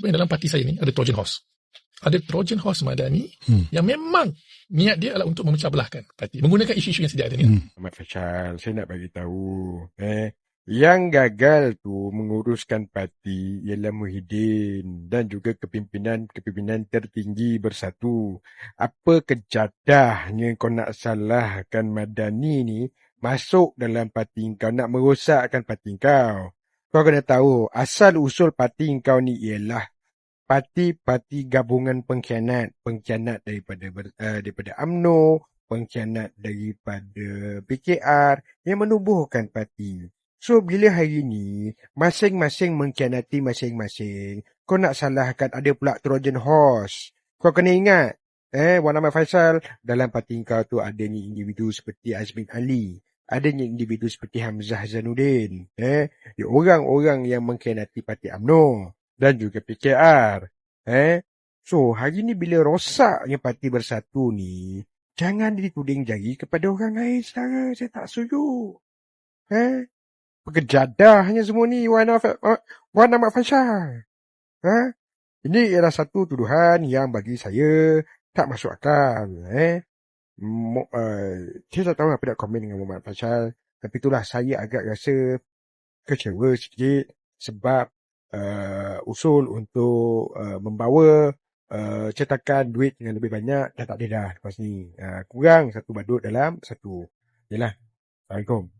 sebenarnya dalam parti saya ni ada Trojan Horse. Ada Trojan Horse Madani hmm. yang memang niat dia adalah untuk memecah belahkan parti. Menggunakan isu-isu yang sedia ada ni. Hmm. Ahmad Fashal, saya nak bagi tahu. Eh, yang gagal tu menguruskan parti ialah Muhyiddin dan juga kepimpinan-kepimpinan tertinggi bersatu. Apa kejadahnya kau nak salahkan Madani ni masuk dalam parti kau, nak merosakkan parti kau. Kau kena tahu, asal usul parti kau ni ialah parti-parti gabungan pengkhianat. Pengkhianat daripada uh, daripada AMNO, pengkhianat daripada PKR yang menubuhkan parti. So, bila hari ni, masing-masing mengkhianati masing-masing, kau nak salahkan ada pula Trojan Horse. Kau kena ingat, eh, Wan Ahmad Faisal, dalam parti kau tu ada ni individu seperti Azmin Ali adanya individu seperti Hamzah Zanuddin, eh, orang-orang yang mengkhianati parti UMNO dan juga PKR. Eh. So, hari ni bila rosaknya parti bersatu ni, jangan dituding jari kepada orang lain secara saya tak setuju. Eh. Pekerjadahnya semua ni, Wan Ahmad Fasyah. Eh. Ini ialah satu tuduhan yang bagi saya tak masuk akal. Eh uh, saya tak tahu apa nak komen dengan Muhammad Fashal. Tapi itulah saya agak rasa kecewa sikit sebab uh, usul untuk uh, membawa uh, cetakan duit yang lebih banyak dah tak ada dah lepas ni. Uh, kurang satu badut dalam satu. Yalah. Assalamualaikum.